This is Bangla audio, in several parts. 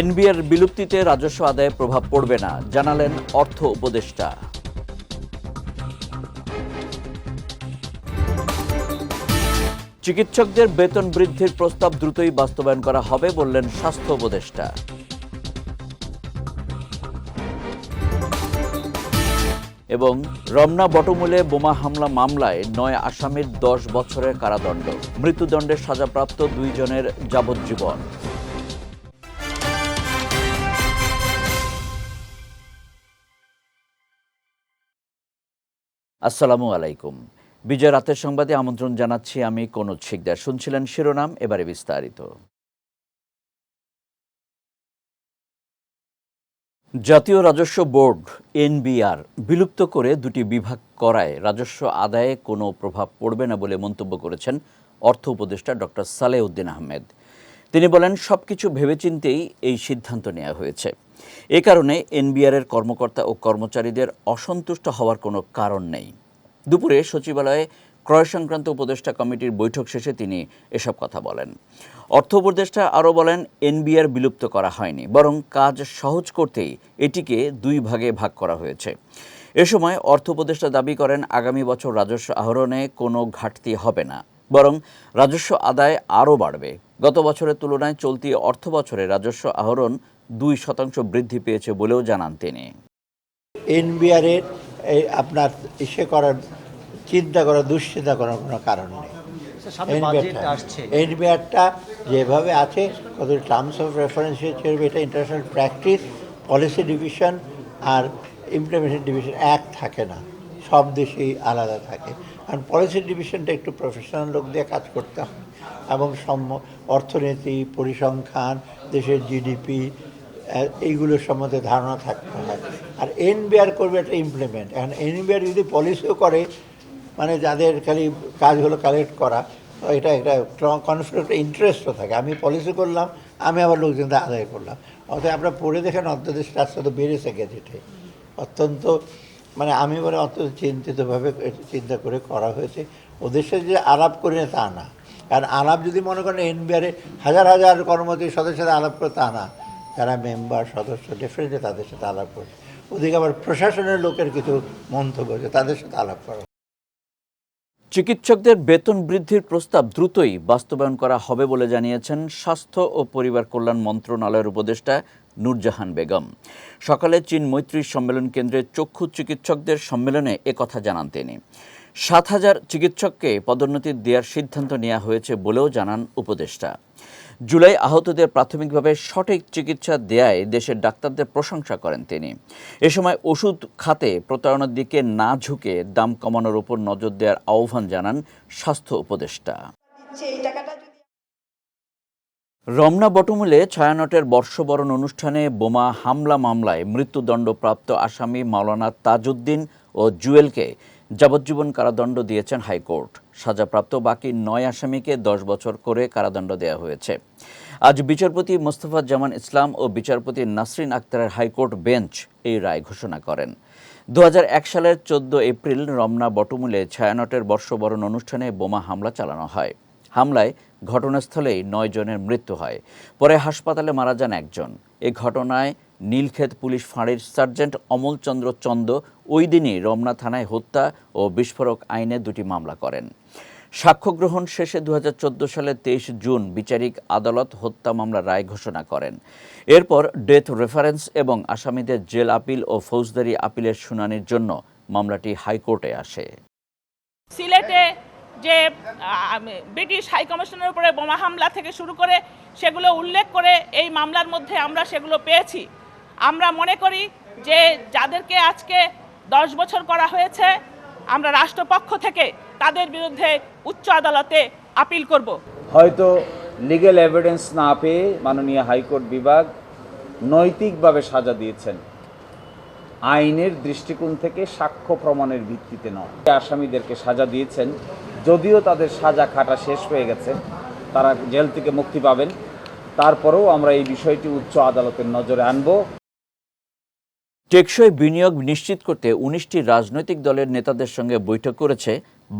এনবিআর বিলুপ্তিতে রাজস্ব আদায়ে প্রভাব পড়বে না, জানালেন অর্থ উপদেষ্টা। চিকিৎসকদের বেতন বৃদ্ধির প্রস্তাব দ্রুতই বাস্তবায়ন করা হবে বললেন স্বাস্থ্য উপদেষ্টা। এবং রমনা বটমূলে বোমা হামলা মামলায় নয় আসামির দশ বছরের কারাদণ্ড। মৃত্যুদণ্ডের সাজাপ্রাপ্ত দুইজনের যাবজ্জীবন। আসসালামু আলাইকুম। বিজয় রাতের সংবাদে আমন্ত্রণ জানাচ্ছি আমি কনুজ শিকদার। শুনছিলেন শিরোনাম, এবারে বিস্তারিত। জাতীয় রাজস্ব বোর্ড, এনবিআর, বিলুপ্ত করে দুটি বিভাগ করায় রাজস্ব আদায়ে কোনো প্রভাব পড়বে না বলে মন্তব্য করেছেন অর্থ উপদেষ্টা ডক্টর সালেউদ্দিন আহমেদ। তিনি বলেন, সবকিছু ভেবেচিন্তেই এই সিদ্ধান্ত নেওয়া হয়েছে। এ কারণে এনবিআরের কর্মকর্তা ও কর্মচারীদের অসন্তুষ্ট হওয়ার কোনো কারণ নেই। দুপুরে সচিবালয়ে ক্রয় সংক্রান্ত উপদেষ্টা কমিটির বৈঠক শেষে তিনি এসব কথা বলেন। অর্থ উপদেষ্টা আরও বলেন, এনবিআর বিলুপ্ত করা হয়নি, বরং কাজ সহজ করতেই এটিকে দুই ভাগে ভাগ করা হয়েছে। এ সময় অর্থ উপদেষ্টা দাবি করেন, আগামী বছর রাজস্ব আহরণে কোনো ঘাটতি হবে না, বরং রাজস্ব আদায় আরও বাড়বে। গত বছরের তুলনায় চলতি অর্থ বছরে রাজস্ব আহরণ দুই শতাংশ বৃদ্ধি পেয়েছে বলেও জানান তিনি। এনবিআরের এই আপনার ইসে করার চিন্তা করার দুশ্চিন্তা করার কোনো কারণ নেই। এনবিআরটা যেভাবে আছে কত টার্মস অফ রেফারেন্স হিসেবে এটা ইন্টারন্যাশনাল প্র্যাকটিস পলিসি ডিভিশন আর ইমপ্লিমেন্টেশন ডিভিশন এক থাকে না। সব দেশেই আলাদা থাকে। কারণ পলিসি ডিভিশনটা একটু প্রফেশনাল লোক দিয়ে কাজ করতে হয়। এবং সম অর্থনীতি পরিসংখ্যান দেশের জিডিপি এইগুলোর সম্বন্ধে ধারণা থাকতে হয়। আর এনবিআর করবে একটা ইমপ্লিমেন্ট এখন এনবিআর যদি পলিসিও করে মানে যাদের খালি কাজ হলো কালেক্ট করা এটা একটা কনফ্লিক্ট ইন্টারেস্টও থাকে। আমি পলিসি করলাম, আমি আবার লোকজনদের আদায় করলাম। অর্থাৎ আপনারা পড়ে দেখেন অর্থদেশ রাস্তা তো বেড়েছে গেজেটে। অত্যন্ত মানে আমি বলে অত্যন্ত চিন্তিতভাবে চিন্তা করে করা হয়েছে। ওদের সাথে যে আলাপ করি না, তা না। কারণ আলাপ যদি মনে করেন এনবিআরে হাজার হাজার কর্মচারী সদস্যের সাথে আলাপ করে, তা না। যারা মেম্বার, সদস্য ডেফিনেটলি তাদের সাথে আলাপ করছে ওদিকে আবার প্রশাসনের লোকের কিছু মন্তব্য আছে তাদের সাথে আলাপ করা। চিকিৎসকদের বেতন বৃদ্ধির প্রস্তাব দ্রুতই বাস্তবায়ন করা হবে বলে জানিয়েছেন স্বাস্থ্য ও পরিবার কল্যাণ মন্ত্রণালয়ের উপদেষ্টা নূরজাহান বেগম। সকালে চীন মৈত্রী সম্মেলন কেন্দ্রে চক্ষু চিকিৎসকদের সম্মেলনে একথা জানান তিনি। সাত হাজার চিকিৎসককে পদোন্নতি দেওয়ার সিদ্ধান্ত নেওয়া হয়েছে বলেও জানান উপদেষ্টা। জুলাই আহতদের প্রাথমিকভাবে সঠিক চিকিৎসা দেয়ায় দেশের ডাক্তারদের প্রশংসা করেন তিনি। এ সময় ওষুধ খাতে প্রতারণার দিকে না ঝুঁকে দাম কমানোর উপর নজর দেওয়ার আহ্বান জানান স্বাস্থ্য উপদেষ্টা। রমনা বটমূলে ছায়ানটের বর্ষবরণ অনুষ্ঠানে বোমা হামলা মামলায় মৃত্যুদণ্ডপ্রাপ্ত আসামি মাওলানা তাজউদ্দিন ও জুয়েলকে যাবজ্জীবন কারাদণ্ড দিয়েছেন হাইকোর্ট। সাজাপ্রাপ্ত বাকি নয় আসামিকে দশ বছর করে কারাদণ্ড দেওয়া হয়েছে। আজ বিচারপতি মোস্তফা জামান ইসলাম ও বিচারপতি নাসরিন আক্তারের হাইকোর্ট বেঞ্চ এই রায় ঘোষণা করেন। দু হাজার এক সালের চোদ্দ এপ্রিল রমনা বটমূলে ছায়ানটের বর্ষবরণ অনুষ্ঠানে বোমা হামলা চালানো হয়। হামলায় ঘটনাস্থলেই নয় জনের মৃত্যু হয়। পরে হাসপাতালে মারা যান একজন। এ ঘটনায় নীলক্ষেত পুলিশ ফাঁড়ির সার্জেন্ট অমলচন্দ্র চন্দ ওই দিনই রমনা থানায় হত্যা ও বিস্ফোরক আইনে দুটি মামলা করেন। সাক্ষ্য গ্রহণ শেষে দু হাজার চোদ্দ সালের তেইশ জুন বিচারিক আদালত হত্যা মামলার রায় ঘোষণা করেন। এরপর ডেথ রেফারেন্স এবং আসামিদের জেল আপিল ও ফৌজদারি আপিলের শুনানির জন্য মামলাটি হাইকোর্টে আসে। সিলেটে যে ব্রিটিশ হাইকমিশনের উপরে বোমা হামলা থেকে শুরু করে সেগুলো উল্লেখ করে এই মামলার মধ্যে আমরা সেগুলো পেয়েছি। আমরা মনে করি যে, যাদেরকে আজকে দশ বছর করা হয়েছে আমরা রাষ্ট্রপক্ষ থেকে তাদের বিরুদ্ধে উচ্চ আদালতে আপিল করব। হয়তো লিগ্যাল এভিডেন্স না পেয়ে মাননীয় হাইকোর্ট বিভাগ নৈতিকভাবে সাজা দিয়েছেন। আইনের দৃষ্টিকোণ থেকে সাক্ষ্য প্রমাণের ভিত্তিতে নয়। আসামিদেরকে সাজা দিয়েছেন, যদিও তাদের সাজা খাটা শেষ হয়ে গেছে, তারা জেল থেকে মুক্তি পাবেন। তারপরেও আমরা এই বিষয়টি উচ্চ আদালতের নজরে আনব। টেকসই বিনিয়োগ নিশ্চিত করতে উনিশটি রাজনৈতিক দলের নেতাদের সঙ্গে বৈঠক করেছে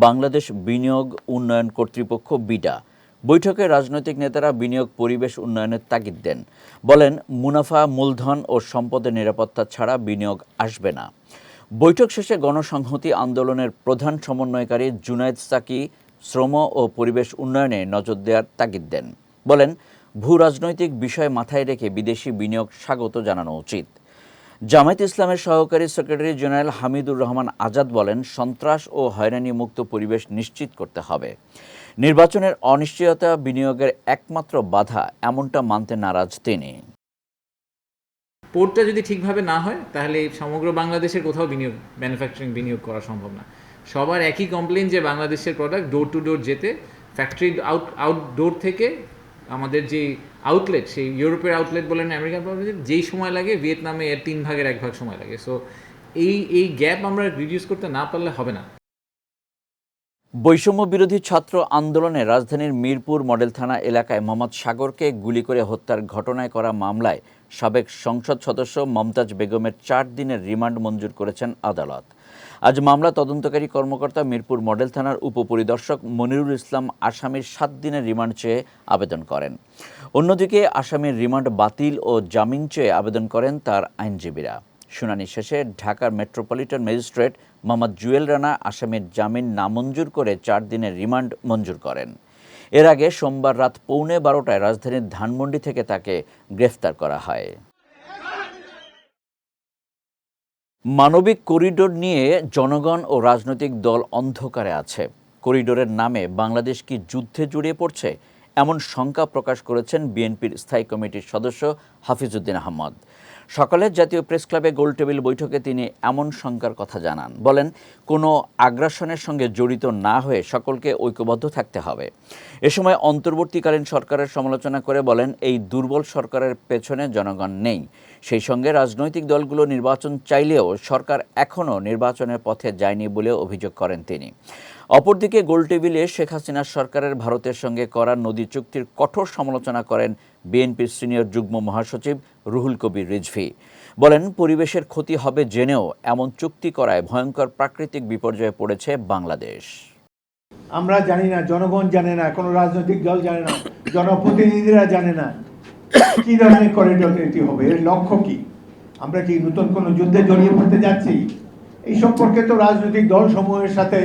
বাংলাদেশ বিনিয়োগ উন্নয়ন কর্তৃপক্ষ বিডা। বৈঠকে রাজনৈতিক নেতারা বিনিয়োগ পরিবেশ উন্নয়নের তাগিদ দেন। বলেন, মুনাফা, মূলধন ও সম্পদের নিরাপত্তা ছাড়া বিনিয়োগ আসবে না। বৈঠক শেষে গণসংহতি আন্দোলনের প্রধান সমন্বয়কারী জুনায়েদ সাকি শ্রম ও পরিবেশ উন্নয়নে নজর দেওয়ার তাগিদ দেন। বলেন ভূ রাজনৈতিক বিষয় মাথায় রেখে বিদেশি বিনিয়োগ স্বাগত জানানো উচিত। জামায়াত ইসলামের সহকারী সেক্রেটারি জেনারেল হামিদুর রহমান আজাদ বলেন, সন্ত্রাস ও হয়রানি মুক্ত পরিবেশ নিশ্চিত করতে হবে। নির্বাচনের অনিশ্চয়তা বিনিয়োগের একমাত্র বাধা, এমনটা মানতে নারাজ তিনি। পোর্টটা যদি ঠিকভাবে না হয়, তাহলে সমগ্র বাংলাদেশের কোথাও বিনিয়োগ ম্যানুফ্যাকচারিং বিনিয়োগ করা সম্ভব না। সবার একই কমপ্লেন যে বাংলাদেশের প্রোডাক্ট ডোর টু ডোর যেতে ফ্যাক্টরি আউট আউটডোর থেকে আমাদের যে আউটলেট সেই ইউরোপের আউটলেট বলেন আমেরিকান যেই সময় লাগে, ভিয়েতনামে এর তিন ভাগের এক ভাগ সময় লাগে। সো এই এই গ্যাপ আমরা রিডিউস করতে না পারলে হবে না। বৈষম্য বিরোধী ছাত্র আন্দোলনে রাজধানীর মিরপুর মডেল থানা এলাকায় মোহাম্মদ সাগরকে গুলি করে হত্যার ঘটনায় করা মামলায় সাবেক সংসদ সদস্য মমতাজ বেগমের চার দিনের রিমান্ড মঞ্জুর করেছেন আদালত। আজ মামলা তদন্তকারী কর্মকর্তা মিরপুর মডেল থানার উপপরিদর্শক মনিরুল ইসলাম আসামির সাত দিনের রিমান্ড চেয়ে আবেদন করেন। অন্যদিকে আসামির রিমান্ড বাতিল ও জামিন চেয়ে আবেদন করেন তার আইনজীবীরা। শুনানি শেষে ঢাকার মেট্রোপলিটন ম্যাজিস্ট্রেট মোহাম্মদ জুয়েল রানা আসামির জামিন নামঞ্জুর করে চার দিনের রিমান্ড মঞ্জুর করেন। এর আগে সোমবার রাত পৌনে বারোটায় রাজধানীর ধানমন্ডি থেকে তাকে গ্রেফতার করা হয়। মানবিক করিডোর নিয়ে জনগণ ও রাজনৈতিক দল অন্ধকারে আছে। করিডোরের নামে বাংলাদেশ কি যুদ্ধে জড়িয়ে পড়ছে? এমন শঙ্কা প্রকাশ করেছেন বিএনপির স্থায়ী কমিটির সদস্য হাফিজ উদ্দিন আহমদ। সকালে জাতীয় প্রেস ক্লাবে গোলটেবিল বৈঠকে তিনি এমন শঙ্কার কথা জানান। বলেন, কোনো আগ্রাসনের সঙ্গে জড়িত না হয়ে সকলকে ঐক্যবদ্ধ থাকতে হবে। এ সময় অন্তর্বর্তীকালীন সরকারের সমালোচনা করে বলেন, এই দুর্বল সরকারের পেছনে জনগণ নেই। সেই সঙ্গে রাজনৈতিক দলগুলো নির্বাচন চাইলেও সরকার এখনও নির্বাচনের পথে যায়নি বলে অভিযোগ করেন তিনি। অপরদিকে গোলটেবিলে শেখ হাসিনার সরকারের ভারতের সঙ্গে করা নদী চুক্তির কঠোর সমালোচনা করেন বিএনপির সিনিয়র যুগ্ম মহাসচিব রুহুল কবির রিজভি বলেন, পরিবেশের ক্ষতি হবে জেনেও এমন চুক্তি করায় ভয়ঙ্কর প্রাকৃতিক বিপর্যয়ে পড়েছে বাংলাদেশ। আমরা জানি না, জনগণ জানে না, কোনো রাজনৈতিক দল জানে না, জনপ্রতিনিধিরা জানে না কি ধরনের করিডোর নীতি হবে, এর লক্ষ্য কি? আমরা কি নতুন কোনো যুদ্ধে জড়িয়ে পড়তে যাচ্ছি? এই সম্পর্কে তো রাজনৈতিক দল সমূহের সাথে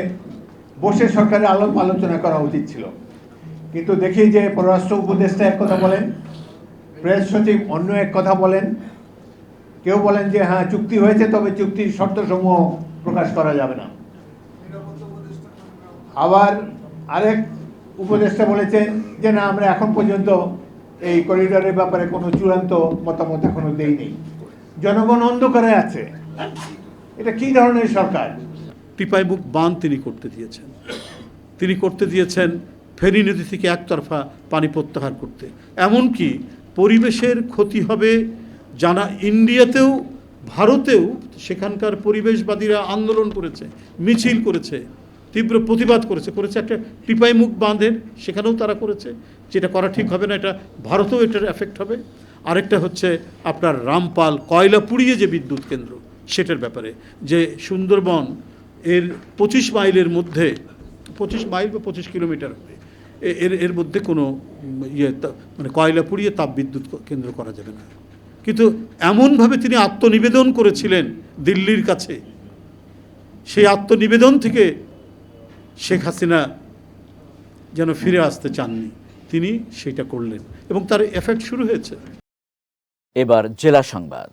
বসে সরকারের আলাপ আলোচনা করা উচিত ছিল। কিন্তু দেখি যে পররাষ্ট্র উপদেষ্টা এক কথা বলেন প্রেস সচিব অন্য এক কথা বলেন। কেউ বলেন যে হ্যাঁ চুক্তি হয়েছে, তবে চুক্তির শর্তসমূহ প্রকাশ করা যাবে না। আবার আরেক উপদেষ্টা বলেছেন যে, না, আমরা এখন পর্যন্ত এই করিডোরের ব্যাপারে কোনো চূড়ান্ত মতামত এখনও দেইনি। জনগণ অন্ধকারে আছে। এটা কি ধরনের সরকার? টিপাইমুখ বান তিনি করতে দিয়েছেন। তিনি করতে দিয়েছেন ফেনী নদী থেকে একতরফা পানি প্রত্যাহার করতে। এমনকি পরিবেশের ক্ষতি হবে। জানা ইন্ডিয়াতেও, ভারতেও সেখানকার পরিবেশবাদীরা আন্দোলন করেছে, মিছিল করেছে, তীব্র প্রতিবাদ করেছে করেছে একটা টিপাইমুখ বাঁধের, সেখানেও তারা করেছে। যেটা করা ঠিক হবে না, এটা ভারতেও এটার এফেক্ট হবে। আরেকটা হচ্ছে আপনার রামপাল কয়লা পুড়িয়ে যে বিদ্যুৎ কেন্দ্র, সেটার ব্যাপারে। যে সুন্দরবন এর পঁচিশ মাইলের মধ্যে, পঁচিশ মাইল বা পঁচিশ কিলোমিটার হবে এর এর মধ্যে কোনো ইয়ে মানে কয়লা পুড়িয়ে তাপবিদ্যুৎ কেন্দ্র করা যাবে না। কিন্তু এমনভাবে তিনি আত্মনিবেদন করেছিলেন দিল্লির কাছে, সেই আত্মনিবেদন থেকে শেখ হাসিনা যেন ফিরে আসতে চাননি, তিনি সেটা করলেন এবং তার এফেক্ট শুরু হয়েছে। এবার জেলা সংবাদ।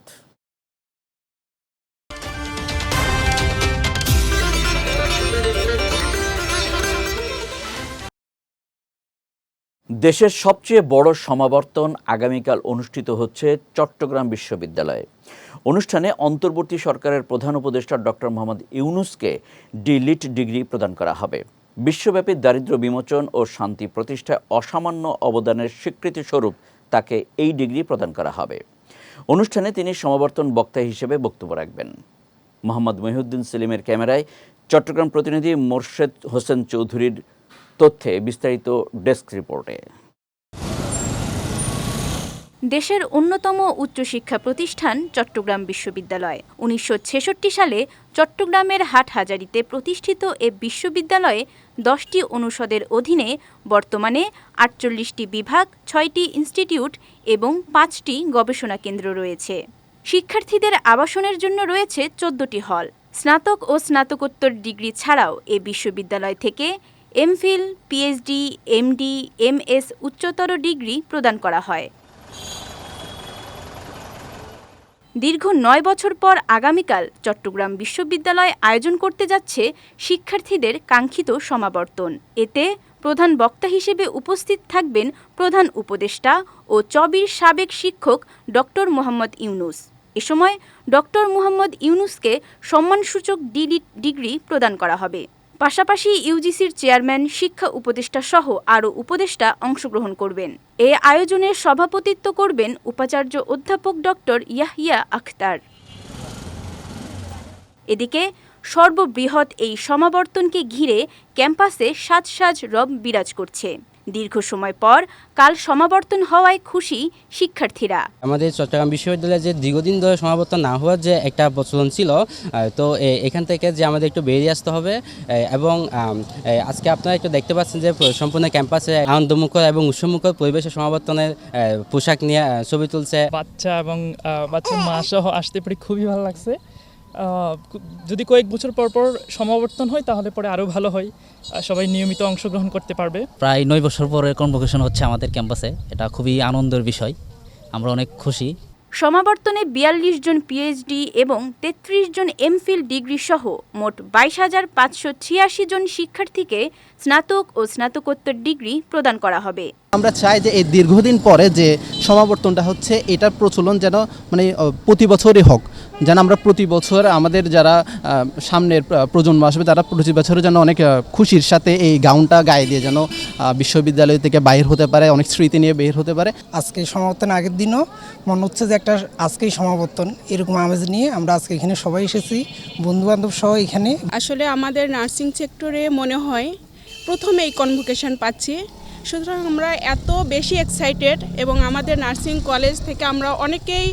দেশের সবচেয়ে বড় সমাবর্তন আগামীকাল অনুষ্ঠিত হচ্ছে চট্টগ্রাম বিশ্ববিদ্যালয়ে। অনুষ্ঠানে অন্তর্বর্তী সরকারের প্রধান উপদেষ্টা ডক্টর মোহাম্মদ ইউনুসকে ডিলিট ডিগ্রি প্রদান করা হবে। বিশ্বব্যাপী দারিদ্র্য বিমোচন ও শান্তি প্রতিষ্ঠায় অসামান্য অবদানের স্বীকৃতিস্বরূপ তাকে এই ডিগ্রি প্রদান করা হবে। অনুষ্ঠানে তিনি সমাবর্তন বক্তা হিসেবে বক্তব্য রাখবেন। মোহাম্মদ মহিউদ্দিন সেলিমের ক্যামেরায় চট্টগ্রাম প্রতিনিধি মোর্শেদ হোসেন চৌধুরীর তথ্যে বিস্তারিত ডেস্ক রিপোর্টে। দেশের অন্যতম উচ্চশিক্ষা প্রতিষ্ঠান চট্টগ্রাম বিশ্ববিদ্যালয়। উনিশশো ছেষট্টি সালে চট্টগ্রামের হাটহাজারিতে প্রতিষ্ঠিত এ বিশ্ববিদ্যালয়ে দশটি অনুষদের অধীনে বর্তমানে আটচল্লিশটি বিভাগ, ছয়টি ইনস্টিটিউট এবং পাঁচটি গবেষণা কেন্দ্র রয়েছে। শিক্ষার্থীদের আবাসনের জন্য রয়েছে চোদ্দটি হল। স্নাতক ও স্নাতকোত্তর ডিগ্রি ছাড়াও এ বিশ্ববিদ্যালয় থেকে এমফিল পিএইচডি, এমডি, এমএস উচ্চতর ডিগ্রি প্রদান করা হয়। দীর্ঘ নয় বছর পর আগামীকাল চট্টগ্রাম বিশ্ববিদ্যালয় আয়োজন করতে যাচ্ছে শিক্ষার্থীদের কাঙ্ক্ষিত সমাবর্তন। এতে প্রধান বক্তা হিসেবে উপস্থিত থাকবেন প্রধান উপদেষ্টা ও চবির সাবেক শিক্ষক ডক্টর মোহাম্মদ ইউনুস। এ সময় ডক্টর মোহাম্মদ ইউনুসকে সম্মানসূচক ডিডি ডিগ্রি প্রদান করা হবে। পাশাপাশি ইউজিসির চেয়ারম্যান, শিক্ষা উপদেষ্টা সহ আরও উপদেষ্টা অংশগ্রহণ করবেন। এ আয়োজনের সভাপতিত্ব করবেন উপাচার্য অধ্যাপক ডক্টর ইয়াহিয়া আখতার। এদিকে, সর্ববৃহৎ এই সমাবর্তনকে ঘিরে ক্যাম্পাসে সাজ সাজ রব বিরাজ করছে। দীর্ঘ সময় পর কাল সমাবর্তন হওয়ায় খুশি শিক্ষার্থীরা। আমাদের চট্টগ্রাম বিশ্ববিদ্যালয়ে যে দীর্ঘদিন ধরে সমাবর্তন না হওয়ার যে একটা প্রচলন ছিল তো এ- এখান থেকে যে আমাদের একটু বেরিয়ে আসতে হবে এবং আজকে আপনারা একটু দেখতে পাচ্ছেন যে সম্পূর্ণ ক্যাম্পাসে আনন্দমুখর এবং উৎসমুখর পরিবেশে সমাবর্তনের পোশাক নিয়ে ছবি তুলছে। বাচ্চা এবং বাচ্চা বাচ্চার মা সহ আসতে পেরে খুবই ভালো লাগছে। যদি কয়েক বছর পর পর সমাবর্তন হয় তাহলে পরে আরও ভালো হয়। সবাই নিয়মিত অংশগ্রহণ করতে পারবে। প্রায় নয় বছর পরে কনভোকেশন হচ্ছে আমাদের ক্যাম্পাসে। এটা খুবই আনন্দের বিষয়। আমরা অনেক খুশি। সমাবর্তনে বিয়াল্লিশ জন পিএইচডি এবং তেত্রিশ জন এমফিল ডিগ্রি সহ মোট বাইশ হাজার পাঁচশো ছিয়াশি জন শিক্ষার্থীকে স্নাতক ও স্নাতকোত্তর ডিগ্রি প্রদান করা হবে। আমরা চাই যে এই দীর্ঘদিন পরে যে সমাবর্তনটা হচ্ছে এটার প্রচলন যেন মানে প্রতি বছরই হোক। যেন আমরা প্রতি বছর আমাদের যারা সামনের প্রজন্ম আসবে তারা প্রতি বছরে যেন অনেক খুশির সাথে এই গাউনটা গায়ে দিয়ে যেন বিশ্ববিদ্যালয় থেকে বাইর হতে পারে অনেক স্মৃতি নিয়ে বের হতে পারে। আজকে সমাবর্তন আগের দিনও মনে হচ্ছে যে একটা আজকেই সমাবর্তন এরকম আমেজ নিয়ে আমরা আজকে এখানে সবাই এসেছি বন্ধু বান্ধব সহ এখানে। আসলে আমাদের নার্সিং সেক্টরে মনে হয় প্রথম এই কনভোকেশন পাচ্ছি। সুতরাং আমরা এত বেশি এক্সাইটেড এবং আমাদের নার্সিং কলেজ থেকে আমরা অনেকেই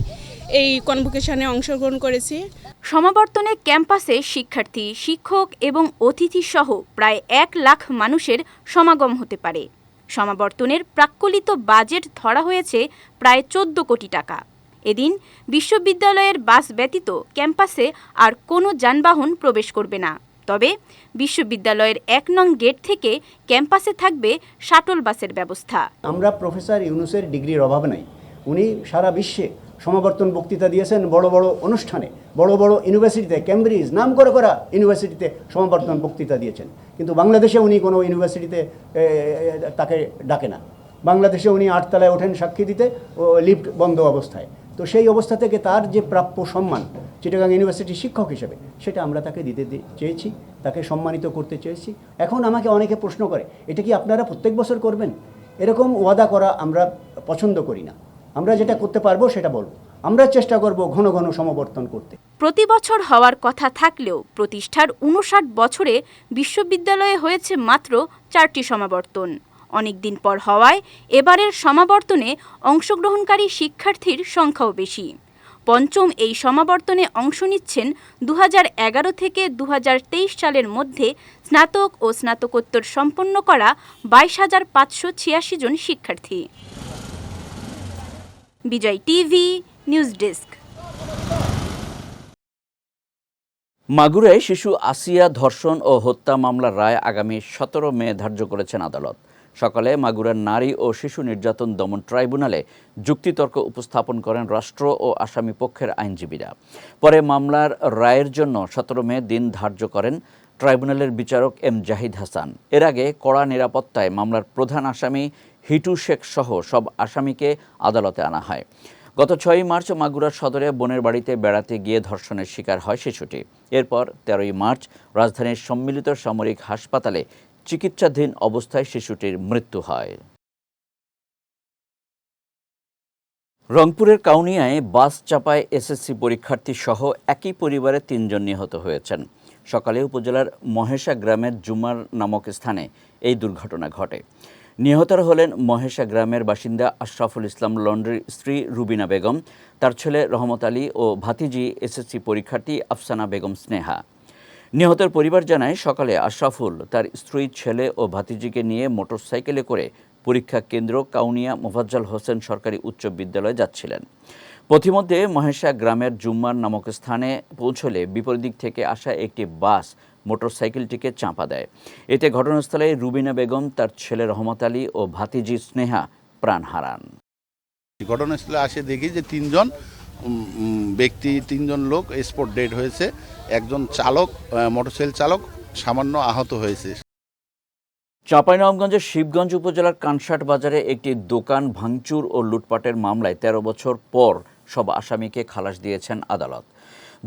এই কনভোকেশনে অংশগ্রহণ করেছি। সমাবর্তনে ক্যাম্পাসে শিক্ষার্থী, শিক্ষক এবং অতিথি সহ প্রায় এক লাখ মানুষের সমাগম হতে পারে। সমাবর্তনের প্রাক্কলিত বাজেট ধরা হয়েছে প্রায় চোদ্দ কোটি টাকা। এদিন বিশ্ববিদ্যালয়ের বাস ব্যতীত ক্যাম্পাসে আর কোনো যানবাহন প্রবেশ করবে না। তবে বিশ্ববিদ্যালয়ের এক নং গেট থেকে ক্যাম্পাসে থাকবে শাটল বাসের ব্যবস্থা। আমরা প্রফেসর ইউনুসের ডিগ্রির অভাব নাই। উনি সারা বিশ্বে সমাবর্তন বক্তৃতা দিয়েছেন বড় বড় অনুষ্ঠানে, বড় বড় ইউনিভার্সিটিতে ক্যামব্রিজ নাম করে করা ইউনিভার্সিটিতে সমাবর্তন বক্তৃতা দিয়েছেন। কিন্তু বাংলাদেশে উনি কোনো ইউনিভার্সিটিতে তাকে ডাকে না। বাংলাদেশে উনি আটতলায় ওঠেন সাক্ষী দিতে ও লিফট বন্ধ অবস্থায়। তো সেই অবস্থা থেকে তার যে প্রাপ্য সম্মান, চিটাগাং ইউনিভার্সিটির শিক্ষক হিসেবে, সেটা আমরা তাকে দিতে চেয়েছি, তাকে সম্মানিত করতে চেয়েছি। এখন আমাকে অনেকে প্রশ্ন করে, এটা কি আপনারা প্রত্যেক বছর করবেন? এরকম ওয়াদা করা আমরা পছন্দ করি না। আমরা যেটা করতে পারব সেটা বলব। আমরা চেষ্টা করব ঘন ঘন সমাবর্তন করতে। প্রতি বছর হওয়ার কথা থাকলেও প্রতিষ্ঠার উনষাট বছরে বিশ্ববিদ্যালয়ে হয়েছে মাত্র চারটি সমাবর্তন। অনেকদিন পর হওয়ায় এবারের সমাবর্তনে অংশগ্রহণকারী শিক্ষার্থীর সংখ্যাও বেশি। পঞ্চম এই সমাবর্তনে অংশ নিচ্ছেন দু হাজার এগারো থেকে দু হাজার তেইশ সালের মধ্যে স্নাতক ও স্নাতকোত্তর সম্পন্ন করা বাইশ হাজার পাঁচশো ছিয়াশি জন শিক্ষার্থী। Bijoy TV, news desk. মাগুরায় শিশু আসিয়া ধর্ষণ ও হত্যা মামলার রায় আগামী সতেরো মে ধার্য করেছেন আদালত। সকালে মাগুরার নারী ও শিশু নির্যাতন দমন ট্রাইব্যুনালে যুক্তিতর্ক উপস্থাপন করেন রাষ্ট্র ও আসামি পক্ষের আইনজীবীরা। পরে মামলার রায়ের জন্য সতেরো মে দিন ধার্য করেন ট্রাইব্যুনালের বিচারক এম জাহিদ হাসান। এর আগে কড়া নিরাপত্তায় মামলার প্রধান আসামি হিটু শেখ সহ সব আসামিকে আদালতে আনা হয়। গত ছয়ই মার্চ মাগুরার সদরে বোনের বাড়িতে বেড়াতে গিয়ে ধর্ষণের শিকার হয় শিশুটি। এরপর তেরোই মার্চ রাজধানীর সম্মিলিত সামরিক হাসপাতালে চিকিৎসাধীন অবস্থায় শিশুটির মৃত্যু হয়। রংপুরের কাউনিয়ায় বাস চাপায় এসএসসি পরীক্ষার্থী সহ একই পরিবারের তিনজন নিহত হয়েছেন। সকালে উপজেলার মহেশা গ্রামের জুমার নামক স্থানে এই দুর্ঘটনা ঘটে। নিহতরা হলেন মহেশা গ্রামের বাসিন্দা আশরাফুল ইসলাম লন্ড্রির স্ত্রী রুবিনা বেগম, তার ছেলে রহমত আলী ও ভাতিজি এসএসসি পরীক্ষার্থী আফসানা বেগম স্নেহা। নিহতের পরিবার জানায়, সকালে আশরাফুল, তার স্ত্রী, ছেলে ও ভাতিজিকে নিয়ে মোটরসাইকেলে করে পরীক্ষা কেন্দ্র কাউনিয়া মোফাজ্জল হোসেন সরকারি উচ্চ বিদ্যালয়ে যাচ্ছিলেন। পথিমধ্যে মহেশা গ্রামের জুম্মার নামক স্থানে পৌঁছলে বিপরীত দিক থেকে আসা একটি বাস মোটরসাইকেলটিকে চাঁপা দেয়। এতে ঘটনাস্থলে রুবিনা বেগম, তার ছেলে রহমত আলী ও ভাতিজি স্নেহা প্রাণ হারান। ঘটনাস্থলে আসে দেখি যে তিনজন ব্যক্তি তিনজন লোক স্পট ডেড হয়েছে। একজন চালক মোটরসাইকেল চালক, সামান্য আহত হয়েছে। চাঁপাইনবাবগঞ্জের শিবগঞ্জ উপজেলার কানসাট বাজারে একটি দোকান ভাঙচুর ও লুটপাটের মামলায় ১৩ বছর পর সব আসামিকে খালাস দিয়েছেন আদালত।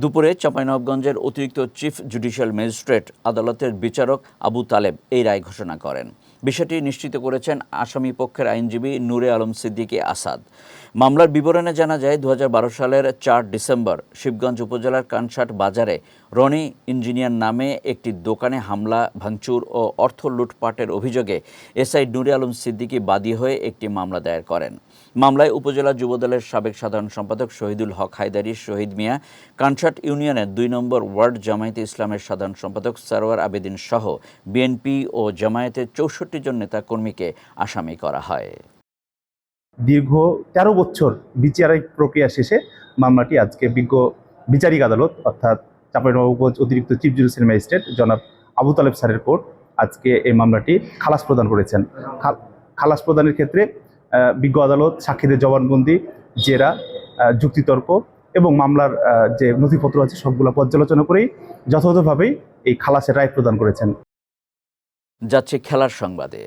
দুপুরে চাঁপাইনবাবগঞ্জের অতিরিক্ত চিফ জুডিশিয়াল ম্যাজিস্ট্রেট আদালতের বিচারক আবু তালেব এই রায় ঘোষণা করেন। বিষয়টি নিশ্চিত করেছেন আসামি পক্ষের আইনজীবী নূরে আলম সিদ্দিকী আসাদ। মামলার বিবরণে জানা যায় দু হাজার বারো সালের চার ডিসেম্বর শিবগঞ্জ উপজেলার কানসাট বাজারে রনি ইঞ্জিনিয়ার নামে একটি দোকানে হামলা, ভাঙচুর ও অর্থ লুটপাটের অভিযোগে এসআই নূরে আলম সিদ্দিকী বাদী হয়ে একটি মামলা দায়ের করেন। মামলায় উপজেলা যুবদলের সাবেক সাধারণ সম্পাদক শহীদুল হক হায়দারি, শহীদ মিয়া কানসাট ইউনিয়নের দুই নম্বর ওয়ার্ড জামায়াতে ইসলামের সাধারণ সম্পাদক সারোয়ার আবেদিন সহ বিএনপি ও জামায়াতের চৌষট্টি জন নেতাকর্মীকে আসামি করা হয়। দীর্ঘ তেরো বছর বিচারিক প্রক্রিয়া শেষে মামলাটি আজকে বিজ্ঞ বিচারিক আদালত অর্থাৎ চাঁপাইনবাবগঞ্জ অতিরিক্ত চিফ জুডিশিয়াল ম্যাজিস্ট্রেট জনাব আবু তালেব স্যারের কোর্ট আজকে এই মামলাটি খালাস প্রদান করেছেন। খাল- খালাস প্রদানের ক্ষেত্রে বিজ্ঞ আদালত, সাক্ষীদের জবানবন্দি, জেরা যুক্তিতর্ক এবং মামলার যে নথিপত্র আছে সবগুলো পর্যালোচনা করেই যথাযথভাবেই এই খালাসের রায় প্রদান করেছেন। যাচ্ছে খেলার সংবাদে।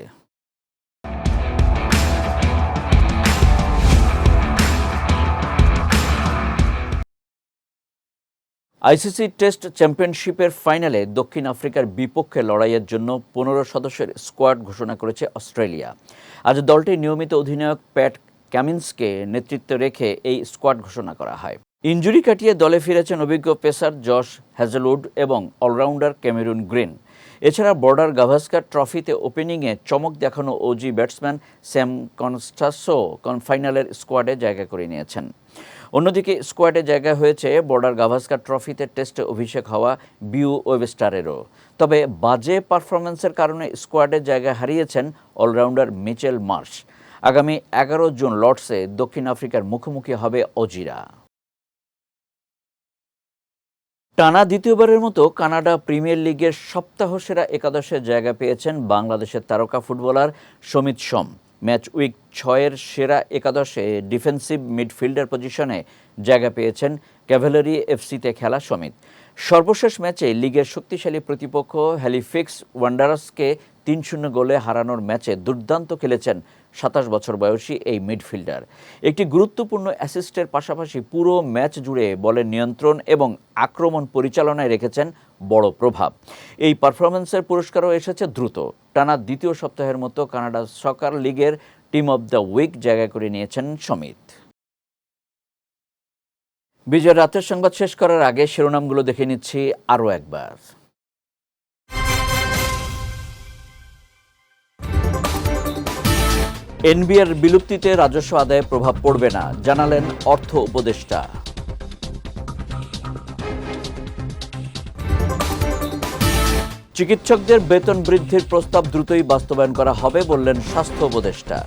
আইসিসি টেস্ট চ্যাম্পিয়নশিপের ফাইনালে দক্ষিণ আফ্রিকার বিপক্ষে লড়াইয়ের জন্য পনেরো সদস্যের স্কোয়াড ঘোষণা করেছে অস্ট্রেলিয়া। আজ দলটির নিয়মিত অধিনায়ক প্যাট ক্যামিন্সকে নেতৃত্ব রেখে এই স্কোয়াড ঘোষণা করা হয়। ইঞ্জুরি কাটিয়ে দলে ফিরেছেন অভিজ্ঞ পেসার জশ হ্যাজেলউড এবং অলরাউন্ডার ক্যামেরুন গ্রিন। এছাড়া বর্ডার গাভাস্কার ট্রফিতে ওপেনিংয়ে চমক দেখানো ওজি ব্যাটসম্যান স্যাম কনস্টাসো ফাইনালের স্কোয়াডে জায়গা করে নিয়েছেন। অন্যদিকে স্কোয়াডে জায়গা হয়েছে বর্ডার গাভাস্কার ট্রফিতে টেস্টে অভিষেক হওয়া বিউ ওয়েবস্টারেরও। তবে বাজে পারফরম্যান্সের কারণে স্কোয়াডে জায়গা হারিয়েছেন অলরাউন্ডার মিচেল মার্শ। আগামী এগারো জুন লর্ডসে দক্ষিণ আফ্রিকার মুখোমুখি হবে অজিরা। টানা দ্বিতীয়বারের মতো কানাডা প্রিমিয়ার লিগের সপ্তাহ সেরা একাদশে জায়গা পেয়েছেন বাংলাদেশের তারকা footballer Samit Shome. Match week ছয়ের সেরা একাদশে ডিফেন্সিভ মিডফিল্ডার পজিশনে জায়গা পেয়েছেন ক্যাভেলারি এফসিতে খেলা সমিত। সর্বশেষ ম্যাচে লিগের শক্তিশালী প্রতিপক্ষ হ্যালিফিক্স ওয়ান্ডারাসকে তিন শূন্য গোলে হারানোর ম্যাচে দুর্দান্ত খেলেছেন সাতাশ বছর বয়সী এই মিডফিল্ডার। একটি গুরুত্বপূর্ণ অ্যাসিস্টের পাশাপাশি পুরো ম্যাচ জুড়ে বলের নিয়ন্ত্রণ এবং আক্রমণ পরিচালনায় রেখেছেন বড় প্রভাব। এই পারফরমেন্সের পুরস্কারও এসেছে দ্রুত। টানা দ্বিতীয় সপ্তাহের মতো কানাডা সকার লিগের টিম অব দ্য উইক জায়গা করে নিয়েছেন সমিত। বিজয় রাতের সংবাদ শেষ করার আগে শিরোনামগুলো দেখে নিচ্ছি আরও একবার। এনবিআর বিলুপ্তিতে রাজস্ব আদায়ে প্রভাব পড়বে না, জানালেন অর্থ উপদেষ্টা। চিকিৎসকদের বেতন বৃদ্ধির প্রস্তাব দ্রুতই বাস্তবায়ন করা হবে বললেন স্বাস্থ্য উপদেষ্টা।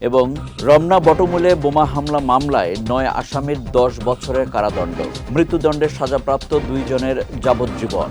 এবং রমনা বটমূলে বোমা হামলা মামলায় নয় আসামির দশ বছরের কারাদণ্ড। মৃত্যুদণ্ডের সাজাপ্রাপ্ত দুইজনের যাবজ্জীবন।